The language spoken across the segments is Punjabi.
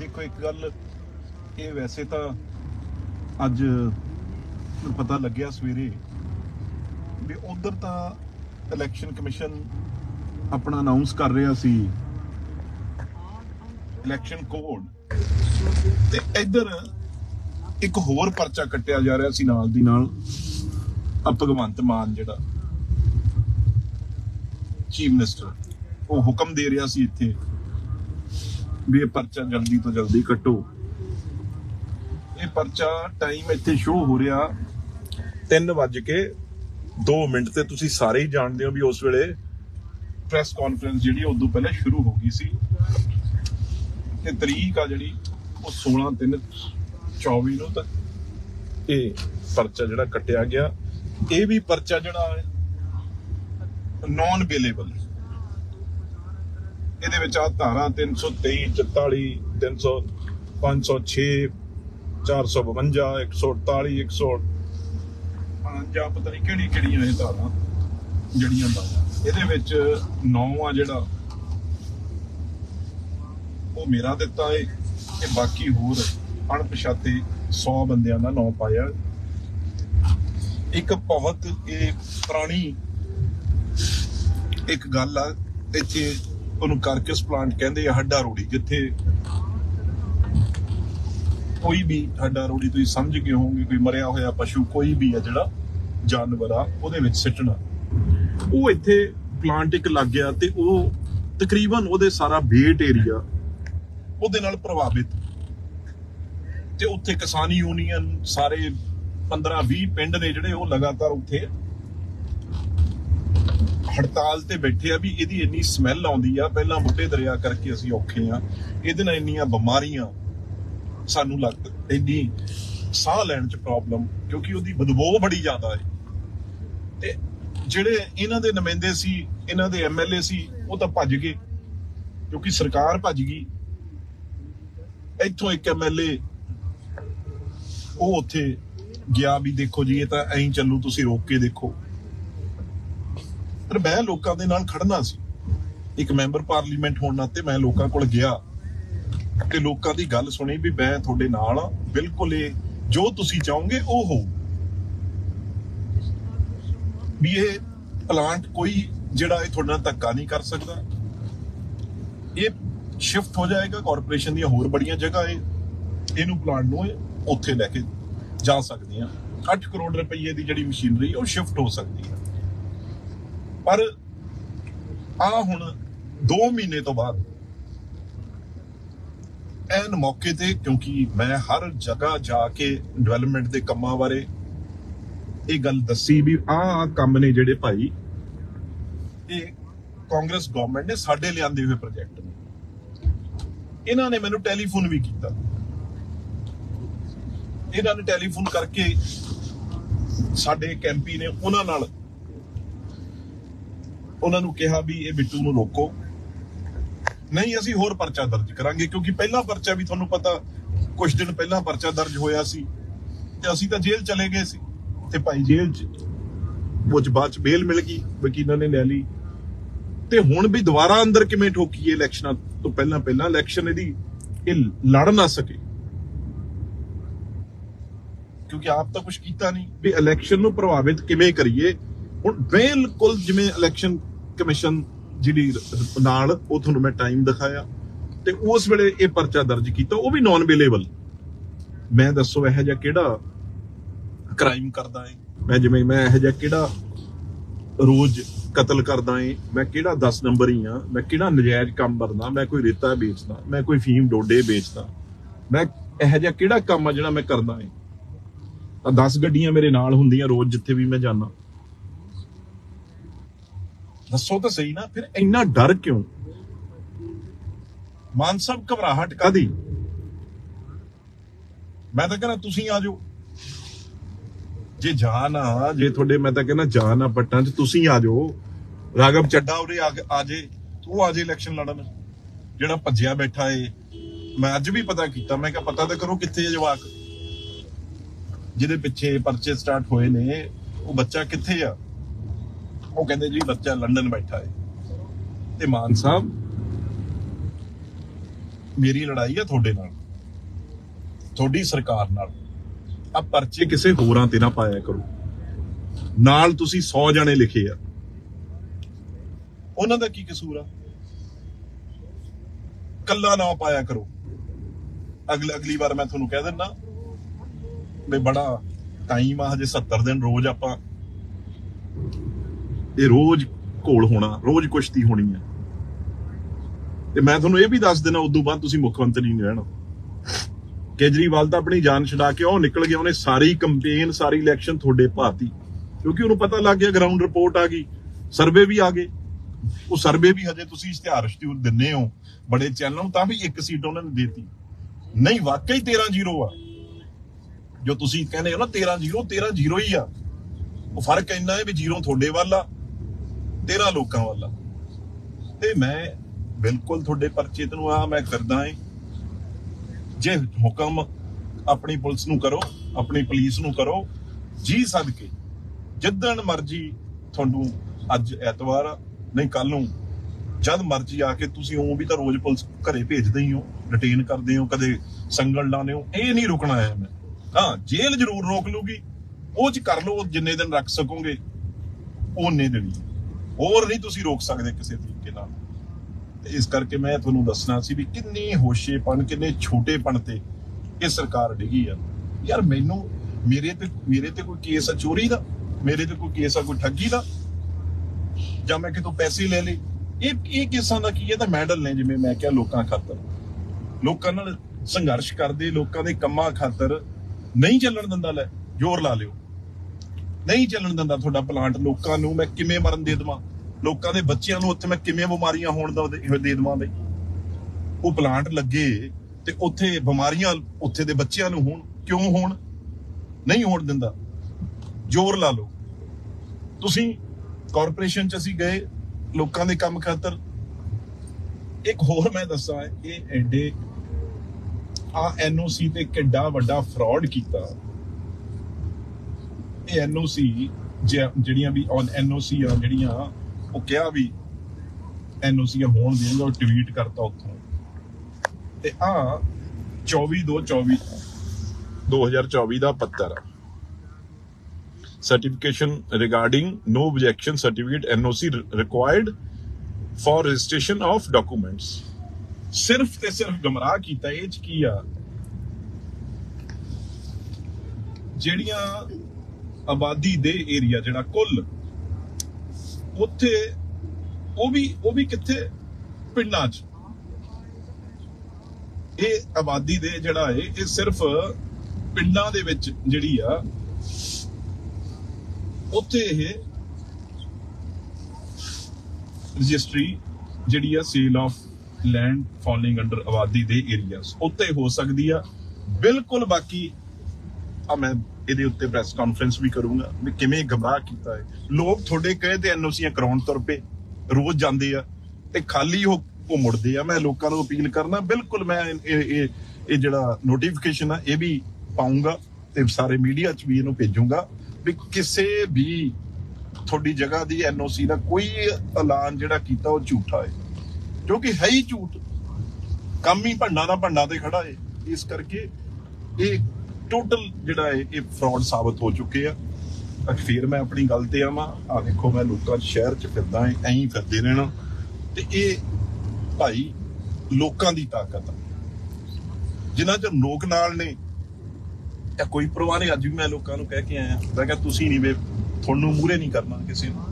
ਦੇਖੋ, ਇੱਕ ਗੱਲ ਇਹ ਵੈਸੇ ਤਾਂ ਅੱਜ ਪਤਾ ਲੱਗਿਆ ਸਵੇਰੇ ਵੀ ਉਧਰ ਤਾਂ ਇਲੈਕਸ਼ਨ ਕਮਿਸ਼ਨ ਆਪਣਾ ਅਨਾਉਂਸ ਕਰ ਰਿਹਾ ਸੀ। ਇਲੈਕਸ਼ਨ ਕੋਡ ਤੇ ਇੱਧਰ ਇੱਕ ਹੋਰ ਪਰਚਾ ਕੱਟਿਆ ਜਾ ਰਿਹਾ ਸੀ ਨਾਲ ਦੀ ਨਾਲ ਆ ਭਗਵੰਤ ਮਾਨ ਜਿਹੜਾ ਚੀਫ ਮਿਨਿਸਟਰ ਉਹ ਹੁਕਮ ਦੇ ਰਿਹਾ ਸੀ ਇੱਥੇ। ਵੀ ਇਹ ਪਰਚਾ ਜਲਦੀ ਤੋਂ ਜਲਦੀ ਕੱਟੋ ਇਹ ਪਰਚਾ ਟਾਈਮ ਇੱਥੇ ਸ਼ੋ ਹੋ ਰਿਹਾ। 3 ਵੱਜ ਕੇ 2 ਮਿੰਟ ਤੇ ਤੁਸੀਂ ਸਾਰੇ ਹੀ ਜਾਣਦੇ ਹੋ ਵੀ ਉਸ ਵੇਲੇ ਪ੍ਰੈਸ ਕਾਨਫਰੰਸ ਜਿਹੜੀ ਉਦੋਂ ਪਹਿਲਾਂ ਸ਼ੁਰੂ ਹੋ ਗਈ ਸੀ। ਤੇ ਤਰੀਕ ਆ ਜਿਹੜੀ, ਉਹ 16 3 24 ਨੂੰ ਤੱਕ ਇਹ ਪਰਚਾ ਜਿਹੜਾ ਕੱਟਿਆ ਗਿਆ। ਇਹ ਵੀ ਪਰਚਾ ਜਿਹੜਾ ਹੈ ਨਾਨ ਅਵੇਲੇਬਲ ਇਹਦੇ ਵਿੱਚ ਆ ਧਾਰਾ 323 44 300 506 452 148 100 ਜਾਂ ਪਤਾ ਨਹੀਂ ਕਿਹੜੀ ਕਿਹੜੀਆਂ ਇਹ ਧਾਰਾਂ, ਜਿਹੜੀਆਂ ਦਾ ਇਹਦੇ ਵਿੱਚ 9 ਆ ਜਿਹੜਾ, ਉਹ ਮੇਰਾ ਦਿੱਤਾ ਏ ਤੇ ਬਾਕੀ ਹੋਰ ਅਣਪਛਾਤੇ 100 ਬੰਦਿਆਂ ਦਾ ਨਾਂ ਪਾਇਆ। ਇੱਕ ਬਹੁਤ ਇਹ ਪੁਰਾਣੀ ਇੱਕ ਗੱਲ ਆ, ਇੱਥੇ ਉਹਨੂੰ ਕਾਰਕਸ ਪਲਾਂਟ ਕਹਿੰਦੇ ਆ, ਹੱਡਾ ਰੋੜੀ, ਜਿੱਥੇ ਕੋਈ ਵੀ ਹੱਡਾ ਰੋੜੀ ਤੁਸੀਂ ਸਮਝ ਗਏ ਹੋਵੋਗੇ, ਕੋਈ ਮਰਿਆ ਹੋਇਆ ਪਸ਼ੂ, ਕੋਈ ਵੀ ਆ ਜਿਹੜਾ ਜਾਨਵਰ ਆ, ਉਹਦੇ ਵਿੱਚ ਸਿੱਟਣਾ। ਉਹ ਇੱਥੇ ਪਲਾਂਟ ਇੱਕ ਲੱਗ ਗਿਆ ਤੇ ਉਹ ਤਕਰੀਬਨ ਉਹਦੇ ਸਾਰਾ ਬੇਟ ਏਰੀਆ ਉਹਦੇ ਨਾਲ ਪ੍ਰਭਾਵਿਤ। ਤੇ ਉੱਥੇ ਕਿਸਾਨੀ ਯੂਨੀਅਨ ਸਾਰੇ 15 20 ਪਿੰਡ ਨੇ ਜਿਹੜੇ ਉਹ ਲਗਾਤਾਰ ਉੱਥੇ ਹੜਤਾਲ ਤੇ ਬੈਠੇ ਆ ਵੀ ਇਹਦੀ ਇੰਨੀ ਸਮੈਲ ਆਉਂਦੀ ਆ, ਪਹਿਲਾਂ ਬੁੱਢੇ ਦਰਿਆ ਕਰਕੇ ਅਸੀਂ ਔਖੇ ਆ। ਇਹਦੇ ਨਾਲ ਇੰਨੀਆਂ ਬਿਮਾਰੀਆਂ ਸਾਨੂੰ ਲੱਗ, ਇੰਨੀ ਸਾਹ ਲੈਣ ਚ ਪ੍ਰੋਬਲਮ ਕਿਉਂਕਿ ਉਹਦੀ ਬਦਬੂ ਬੜੀ ਜ਼ਿਆਦਾ ਹੈ ਤੇ ਜਿਹੜੇ ਇਹਨਾਂ ਦੇ ਨੁਮਾਇੰਦੇ ਸੀ, ਇਹਨਾਂ ਦੇ ਐਮਐਲਏ ਸੀ, ਉਹ ਤਾਂ ਭੱਜ ਗਏ, ਕਿਉਂਕਿ ਸਰਕਾਰ ਭੱਜ ਗਈ। ਇੱਥੋਂ ਇੱਕ ਐਮਐਲਏ ਉਹ ਉੱਥੇ ਗਿਆ ਵੀ ਦੇਖੋ ਜੀ, ਇਹ ਤਾਂ ਐਂ ਚੱਲੂ, ਤੁਸੀਂ ਰੋਕ ਕੇ ਦੇਖੋ। ਪਰ ਮੈਂ ਲੋਕਾਂ ਦੇ ਨਾਲ ਖੜਨਾ ਸੀ। ਇੱਕ ਮੈਂਬਰ ਪਾਰਲੀਮੈਂਟ ਹੋਣ ਨਾਤੇ ਮੈਂ ਲੋਕਾਂ ਕੋਲ ਗਿਆ ਤੇ ਲੋਕਾਂ ਦੀ ਗੱਲ ਸੁਣੀ ਵੀ ਮੈਂ ਤੁਹਾਡੇ ਨਾਲ ਆ ਬਿਲਕੁਲ ਇਹ ਜੋ ਤੁਸੀਂ ਚਾਹੋਗੇ ਉਹ ਹੋਊ। ਵੀ ਇਹ ਪਲਾਂਟ ਕੋਈ ਜਿਹੜਾ ਇਹ ਤੁਹਾਡੇ ਨਾਲ ਧੱਕਾ ਨਹੀਂ ਕਰ ਸਕਦਾ। ਇਹ ਸ਼ਿਫਟ ਹੋ ਜਾਏਗਾ ਕਾਰਪੋਰੇਸ਼ਨ ਦੀਆਂ ਹੋਰ ਬੜੀਆਂ ਜਗ੍ਹਾ ਏ ਇਹਨੂੰ ਪਲਾਂਟ ਨੂੰ ਉੱਥੇ ਲੈ ਕੇ ਜਾ ਸਕਦੇ ਆ 8 ਕਰੋੜ ਰੁਪਏ ਦੀ ਜਿਹੜੀ ਮਸ਼ੀਨਰੀ ਉਹ ਸ਼ਿਫਟ ਹੋ ਸਕਦੀ ਹੈ। ਪਰ ਆ ਹੁਣ 2 ਮਹੀਨੇ ਤੋਂ ਬਾਅਦ ਐਨ ਮੌਕੇ ਤੇ, ਕਿਉਂਕਿ ਮੈਂ ਹਰ ਜਗ੍ਹਾ ਜਾ ਕੇ ਡਿਵੈਲਪਮੈਂਟ ਦੇ ਕੰਮਾਂ ਬਾਰੇ ਇਹ ਗੱਲ ਦੱਸੀ ਵੀ ਆਹ ਆਹ ਕੰਮ ਨੇ ਜਿਹੜੇ ਭਾਈ, ਇਹ ਕਾਂਗਰਸ ਗਵਰਨਮੈਂਟ ਨੇ ਸਾਡੇ ਲਿਆਂਦੇ ਹੋਏ ਪ੍ਰੋਜੈਕਟ ਨੇ। ਇਹਨਾਂ ਨੇ ਮੈਨੂੰ ਟੈਲੀਫੋਨ ਵੀ ਕੀਤਾ। ਇਹਨਾਂ ਨੇ ਟੈਲੀਫੋਨ ਕਰਕੇ ਸਾਡੇ ਕੈਂਪੀ ਨੇ, ਉਹਨਾਂ ਨਾਲ ਉਹਨਾਂ ਨੂੰ ਕਿਹਾ ਵੀ ਇਹ ਬਿੱਟੂ ਨੂੰ ਰੋਕੋ। ਨਹੀਂ, ਅਸੀਂ ਹੋਰ ਪਰਚਾ ਦਰਜ ਕਰਾਂਗੇ, ਕਿਉਂਕਿ ਪਹਿਲਾ ਪਰਚਾ ਵੀ ਤੁਹਾਨੂੰ ਪਤਾ ਕੁਝ ਦਿਨ ਪਹਿਲਾਂ ਪਰਚਾ ਦਰਜ ਹੋਇਆ ਸੀ ਤੇ ਅਸੀਂ ਤਾਂ ਜੇਲ੍ਹ ਚਲੇ ਗਏ ਸੀ। ਤੇ ਭਾਈ ਜੇਲ੍ਹ ਚ ਉਹ 'ਚ ਬਾਅਦ ਚ ਬੇਲ ਮਿਲ ਗਈ, ਵਕੀਲਾਂ ਨੇ ਲੈ ਲਈ। ਤੇ ਹੁਣ ਵੀ ਦੁਬਾਰਾ ਅੰਦਰ ਕਿਵੇਂ ਠੋਕੀਏ ਇਲੈਕਸ਼ਨਾਂ ਤੋਂ ਪਹਿਲਾਂ ਪਹਿਲਾਂ? ਇਲੈਕਸ਼ਨ ਇਹਦੀ, ਇਹ ਲੜ ਨਾ ਸਕੇ। ਕਿਉਂਕਿ ਆਪ ਤਾਂ ਕੁਝ ਕੀਤਾ ਨਹੀਂ। ਵੀ ਇਲੈਕਸ਼ਨ ਨੂੰ ਪ੍ਰਭਾਵਿਤ ਕਿਵੇਂ ਕਰੀਏ? ਹੁਣ ਬਿਲਕੁਲ ਜਿਵੇਂ ਇਲੈਕਸ਼ਨ ਕਮਿਸ਼ਨ ਜਿਹੜੀ ਨਾਲ ਉਹ ਤੁਹਾਨੂੰ ਮੈਂ ਟਾਈਮ ਦਿਖਾਇਆ ਤੇ ਉਸ ਵੇਲੇ ਇਹ ਪਰਚਾ ਦਰਜ ਕੀਤਾ, ਉਹ ਵੀ ਨਾਨ ਅਵੇਲੇਬਲ ਮੈਂ ਦੱਸੋ ਇਹ ਜਿਹਾ ਕਿਹੜਾ ਕ੍ਰਾਈਮ ਕਰਦਾ ਏ? ਮੈਂ ਜਿਵੇਂ ਮੈਂ ਇਹ ਜਿਹਾ ਕਿਹੜਾ ਰੋਜ਼ ਕਤਲ ਕਰਦਾ ਏ? ਮੈਂ ਕਿਹੜਾ 10 ਨੰਬਰ ਹੀ ਆ? ਮੈਂ ਕਿਹੜਾ ਨਜਾਇਜ਼ ਕੰਮ ਕਰਦਾ? ਮੈਂ ਕੋਈ ਰੇਤਾ ਵੇਚਦਾ, ਮੈਂ ਕੋਈ ਫੀਮ ਡੋਡੇ ਵੇਚਦਾ। ਮੈਂ ਇਹ ਜਿਹਾ ਕਿਹੜਾ ਕੰਮ ਆ ਜਿਹੜਾ ਮੈਂ ਕਰਦਾ ਏ? ਤਾਂ 10 ਗੱਡੀਆਂ ਮੇਰੇ ਨਾਲ ਹੁੰਦੀਆਂ ਰੋਜ਼ ਜਿੱਥੇ ਵੀ ਮੈਂ ਜਾਂਦਾ। ਦੱਸੋ ਤਾਂ ਸਹੀ ਨਾ, ਫਿਰ ਇੰਨਾ ਡਰ ਕਿਉਂ? ਮਾਨ ਸਾਹਿਬ ਘਬਰਾਹਟ ਕਾਦੀ ਮੈਂ ਤਾਂ ਕਹਿੰਦਾ ਤੁਸੀਂ ਆ ਜਾਓ। ਜੇ ਜਾਨ ਆ, ਜੇ ਤੁਹਾਡੇ, ਮੈਂ ਤਾਂ ਕਹਿੰਦਾ ਜਾਨ ਆ ਪੱਟਾਂ 'ਚ, ਤੁਸੀਂ ਆ ਜਾਓ। ਰਾਗਵ ਚੱਡਾ ਉਰੇ ਆ ਕੇ- ਆ ਜੇ, ਤੂੰ ਆ ਜੇ ਇਲੈਕਸ਼ਨ ਲੜਨ, ਜਿਹੜਾ ਭੱਜਿਆ ਬੈਠਾ ਏ। ਮੈਂ ਅੱਜ ਵੀ ਪਤਾ ਕੀਤਾ, ਮੈਂ ਕਿਹਾ ਪਤਾ ਤਾਂ ਕਰੋ ਕਿੱਥੇ ਹੈ ਜਵਾਕ। ਜਿਹਦੇ ਪਿੱਛੇ ਪਰਚੇ ਸਟਾਰਟ ਹੋਏ ਨੇ, ਉਹ ਬੱਚਾ ਕਿੱਥੇ ਆ? ਉਹ ਕਹਿੰਦੇ ਜੀ ਬੱਚਾ ਲੰਡਨ ਬੈਠਾ ਹੈ ਤੇ ਮਾਨ ਸਾਹਿਬ, ਮੇਰੀ ਲੜਾਈ ਆ ਤੁਹਾਡੇ ਨਾਲ, ਤੁਹਾਡੀ ਸਰਕਾਰ ਨਾਲ। ਆ ਪਰਚੇ ਕਿਸੇ ਹੋਰਾਂ ਤੇ ਨਾ ਪਾਇਆ ਕਰੋ। ਨਾਲ ਤੁਸੀਂ 100 ਜਣੇ ਲਿਖੇ ਆ। ਉਹਨਾਂ ਦਾ ਕੀ ਕਸੂਰ ਆ? ਕੱਲਾ ਨਾ ਪਾਇਆ ਕਰੋ। ਅਗਲੀ ਅਗਲੀ ਵਾਰ ਮੈਂ ਤੁਹਾਨੂੰ ਕਹਿ ਦਿੰਦਾ ਵੀ ਬੜਾ ਟਾਈਮ ਆ, ਹਜੇ 70 ਦਿਨ ਰੋਜ਼ ਆਪਾਂ ਇਹ ਰੋਜ਼ ਘੋਲ ਹੋਣਾ, ਰੋਜ਼ ਕੁਸ਼ਤੀ ਹੋਣੀ ਹੈ ਤੇ ਮੈਂ ਤੁਹਾਨੂੰ ਇਹ ਵੀ ਦੱਸ ਦੇਣਾ ਉਦੋਂ ਬਾਅਦ ਤੁਸੀਂ ਮੁੱਖ ਮੰਤਰੀ ਨਹੀਂ ਰਹਿਣਾ। ਕੇਜਰੀਵਾਲ ਤਾਂ ਆਪਣੀ ਜਾਨ ਛਡਾ ਕੇ ਉਹ ਨਿਕਲ ਗਿਆ, ਉਹਨੇ ਸਾਰੀ ਕੰਪੇਨ ਸਾਰੀ ਇਲੈਕਸ਼ਨ ਤੁਹਾਡੇ ਭਾਤੀ ਕਿਉਂਕਿ ਉਹਨੂੰ ਪਤਾ ਲੱਗ ਗਿਆ ਗਰਾਊਂਡ ਰਿਪੋਰਟ ਆ ਗਈ ਸਰਵੇ ਵੀ ਆ ਗਏ। ਉਹ ਸਰਵੇ ਵੀ ਹਜੇ ਤੁਸੀਂ ਇਸ਼ਤਿਹਾਰ ਇਸ਼ਤਿਹੂਰ ਦਿੰਨੇ ਹੋ, ਬੜੇ ਚੈਨਲਾਂ ਨੂੰ ਤਾਂ ਵੀ ਇੱਕ ਸੀਟ ਉਹਨਾਂ ਨੇ ਦੇਤੀ। ਨਹੀਂ, ਵਾਕਈ 13-0 ਆ। ਜੋ ਤੁਸੀਂ ਕਹਿੰਦੇ ਹੋ ਨਾ 13-0 13-0 ਹੀ ਆ। ਉਹ ਫ਼ਰਕ ਇੰਨਾ ਹੈ ਵੀ ਜ਼ੀਰੋ ਤੁਹਾਡੇ ਵੱਲ ਆ। 13 ਲੋਕਾਂ ਵੱਲ ਤੇ ਮੈਂ ਬਿਲਕੁਲ ਤੁਹਾਡੇ ਪਰਚੇ ਨੂੰ ਆ, ਮੈਂ ਕਰਦਾ ਏ। ਜੇ ਹੁਕਮ ਆਪਣੀ ਪੁਲਿਸ ਨੂੰ ਕਰੋ, ਆਪਣੀ ਪੁਲਿਸ ਨੂੰ ਕਰੋ, ਜੀ ਸਦਕੇ, ਜਿੱਦਣ ਮਰਜ਼ੀ ਤੁਹਾਨੂੰ ਅੱਜ ਐਤਵਾਰ ਆ, ਨਹੀਂ ਕੱਲ ਨੂੰ, ਜਦ ਮਰਜ਼ੀ ਆ ਕੇ ਤੁਸੀਂ ਉਹ ਵੀ ਤਾਂ ਰੋਜ਼ ਪੁਲਿਸ ਘਰੇ ਭੇਜਦੇ ਹੀ ਹੋ ਡਿਟੇਨ ਕਰਦੇ ਹੋ, ਕਦੇ ਸੰਗਲ ਲਾਉਂਦੇ ਹੋ, ਇਹ ਨਹੀਂ ਰੁਕਣਾ ਹੈ ਮੈਂ। ਹਾਂ, ਜੇਲ੍ਹ ਜ਼ਰੂਰ ਰੋਕ ਲੂਗੀ, ਉਹ ਚ ਕਰ ਲਓ, ਜਿੰਨੇ ਦਿਨ ਰੱਖ ਸਕੋਗੇ, ਉਹਨੇ ਦਿਨ ਹੋਰ ਨਹੀਂ ਤੁਸੀਂ ਰੋਕ ਸਕਦੇ ਕਿਸੇ ਤਰੀਕੇ ਨਾਲ। ਤੇ ਇਸ ਕਰਕੇ ਮੈਂ ਤੁਹਾਨੂੰ ਦੱਸਣਾ ਸੀ ਵੀ ਕਿੰਨੀ ਹੋਸ਼ੇਪਣ, ਕਿੰਨੇ ਛੋਟੇਪਣ ਤੇ ਇਹ ਸਰਕਾਰ ਡਿੱਗੀ ਆ। ਯਾਰ ਮੈਨੂੰ, ਮੇਰੇ ਤੇ ਮੇਰੇ ਤੇ ਕੋਈ ਕੇਸ ਆ ਚੋਰੀ ਦਾ, ਮੇਰੇ ਤੇ ਕੋਈ ਕੇਸ ਆ ਕੋਈ ਠੱਗੀ ਦਾ, ਜਾਂ ਮੈਂ ਕਿਤੋਂ ਪੈਸੇ ਲੈ ਲਏ। ਇਹ ਇਹ ਕੇਸਾਂ ਦਾ ਕੀ ਹੈ? ਤਾਂ ਮੈਡਲ ਨੇ ਜਿਵੇਂ ਮੈਂ ਕਿਹਾ ਲੋਕਾਂ ਖਾਤਰ। ਲੋਕਾਂ ਨਾਲ ਸੰਘਰਸ਼ ਕਰਦੇ, ਲੋਕਾਂ ਦੇ ਕੰਮਾਂ ਖਾਤਰ ਨਹੀਂ ਚੱਲਣ ਦਿੰਦਾ ਲੈ, ਜ਼ੋਰ ਲਾ ਲਿਓ। ਨਹੀਂ ਚੱਲਣ ਦਿੰਦਾ ਤੁਹਾਡਾ ਪਲਾਂਟ ਲੋਕਾਂ ਨੂੰ, ਮੈਂ ਕਿਵੇਂ ਮਰਨ ਦੇ ਦੇਵਾਂ? ਲੋਕਾਂ ਦੇ ਬੱਚਿਆਂ ਨੂੰ ਉੱਥੇ ਮੈਂ ਕਿਵੇਂ ਬਿਮਾਰੀਆਂ ਹੋਣ ਦਾ ਦੇ ਦੇ ਬਈ? ਉਹ ਪਲਾਂਟ ਲੱਗੇ ਤੇ ਉੱਥੇ ਬਿਮਾਰੀਆਂ ਉੱਥੇ ਦੇ ਬੱਚਿਆਂ ਨੂੰ ਹੋਣ, ਕਿਉਂ ਹੋਣ? ਨਹੀਂ ਹੋਣ ਦਿੰਦਾ। ਜ਼ੋਰ ਲਾ ਲਓ। ਤੁਸੀਂ ਕਾਰਪੋਰੇਸ਼ਨ ਚ ਅਸੀਂ ਗਏ, ਲੋਕਾਂ ਦੇ ਕੰਮ ਖਾਤਰ। ਇੱਕ ਹੋਰ ਮੈਂ ਦੱਸਾਂ, ਇਹ ਐਡੇ ਆ ਐਨਓਸੀ ਤੇ ਕਿੱਡਾ ਵੱਡਾ ਫਰਾਡ ਕੀਤਾ। ਇਹ ਐਨਓਸੀ ਜਿਹੜੀਆਂ ਵੀ ਔਨ ਐਨਓਸੀ ਆ, ਜਿਹੜੀਆਂ ਉਹ ਕਿਹਾ ਵੀ ਐਨਓਸੀਆਂ ਹੋਣ ਦੇਣਗੇ ਉਹ ਟਵੀਟ ਕਰਤਾ ਉੱਥੋਂ ਤੇ ਆ 24 2 24 2024 ਦਾ ਪੱਤਰ certification regarding no objection certificate NOC required for registration of documents ਸਿਰਫ ਤੇ ਸਿਰਫ ਗਮਰਾਹ ਕੀਤਾ ਇਹ ਚ ਕੀ ਆ ਜਿਹੜੀਆਂ ਆਬਾਦੀ ਦੇ ਏਰੀਆ ਜਿਹੜਾ ਕੁੱਲ ਉੱਥੇ ਉਹ ਵੀ ਉਹ ਵੀ ਕਿੱਥੇ? ਪਿੰਡਾਂ 'ਚ। ਇਹ ਆਬਾਦੀ ਦੇ ਜਿਹੜਾ ਹੈ ਇਹ ਸਿਰਫ ਪਿੰਡਾਂ ਦੇ ਵਿੱਚ ਜਿਹੜੀ ਆ, ਉੱਥੇ ਇਹ ਰਜਿਸਟਰੀ ਜਿਹੜੀ ਆ sale of land falling under ਆਬਾਦੀ ਦੇ ਏਰੀਆਸ ਉੱਤੇ ਹੋ ਸਕਦੀ ਆ। ਬਿਲਕੁਲ ਬਾਕੀ, ਆ ਮੈਂ ਇਹਦੇ ਉੱਤੇ ਪ੍ਰੈਸ ਕਾਨਫਰੰਸ ਵੀ ਕਰੂੰਗਾ ਵੀ ਕਿਵੇਂ ਗਮਰਾਹ ਕੀਤਾ ਹੈ। ਲੋਕ ਤੁਹਾਡੇ ਕਹੇ ਤੇ ਐਨਓਸੀਆਂ ਕਰਾਉਣ ਤੁਰ ਪਏ, ਰੋਜ਼ ਜਾਂਦੇ ਆ ਤੇ ਖਾਲੀ ਹੋ ਉਹ ਮੁੜਦੇ ਆ। ਮੈਂ ਲੋਕਾਂ ਨੂੰ ਅਪੀਲ ਕਰਨਾ, ਬਿਲਕੁਲ ਮੈਂ ਇਹ ਇਹ ਜਿਹੜਾ ਨੋਟੀਫਿਕੇਸ਼ਨ ਆ, ਇਹ ਵੀ ਪਾਉਂਗਾ ਤੇ ਸਾਰੇ ਮੀਡੀਆ 'ਚ ਵੀ ਇਹਨੂੰ ਭੇਜੂੰਗਾ ਵੀ ਕਿਸੇ ਵੀ ਤੁਹਾਡੀ ਜਗ੍ਹਾ ਦੀ ਐਨਓਸੀ ਦਾ ਕੋਈ ਐਲਾਨ ਜਿਹੜਾ ਕੀਤਾ ਉਹ ਝੂਠਾ ਹੈ। ਕਿਉਂਕਿ ਹੈ ਹੀ ਝੂਠ। ਕੰਮ ਹੀ ਭੰਡਾ ਦਾ ਭੰਡਾ ਤੇ ਖੜਾ ਹੈ। ਇਸ ਕਰਕੇ ਇਹ ਟੋਟਲ ਜਿਹੜਾ ਹੈ ਇਹ ਫਰਾਡ ਸਾਬਤ ਹੋ ਚੁੱਕੇ ਆ। ਅਖੀਰ ਮੈਂ ਆਪਣੀ ਗੱਲ ਤੇ ਆਵਾਂ। ਆ ਦੇਖੋ, ਮੈਂ ਲੋਕਾਂ ਦੇ ਸ਼ਹਿਰ 'ਚ ਫਿਰਦਾ ਐ, ਐਂ ਫਿਰਦੇ ਰਹਿਣਾ। ਤੇ ਇਹ ਭਾਈ ਲੋਕਾਂ ਦੀ ਤਾਕਤ ਆ। ਜਿਨ੍ਹਾਂ 'ਚ ਲੋਕ ਨਾਲ ਨੇ ਤਾਂ ਕੋਈ ਪਰਵਾਹ ਨਹੀਂ, ਅੱਜ ਵੀ ਮੈਂ ਲੋਕਾਂ ਨੂੰ ਕਹਿ ਕੇ ਆਇਆ। ਮੈਂ ਕਿਹਾ, ਤੁਸੀਂ ਨਹੀਂ ਵੇ ਤੁਹਾਨੂੰ ਮੂਰੇ ਨਹੀਂ ਕਰਨਾ ਕਿਸੇ ਨੂੰ।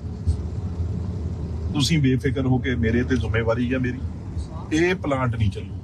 ਤੁਸੀਂ ਬੇਫਿਕਰ ਹੋ ਕੇ ਮੇਰੇ ਤੇ ਜ਼ਿੰਮੇਵਾਰੀ ਹੈ ਮੇਰੀ। ਇਹ ਪਲਾਂਟ ਨਹੀਂ ਚੱਲੂ।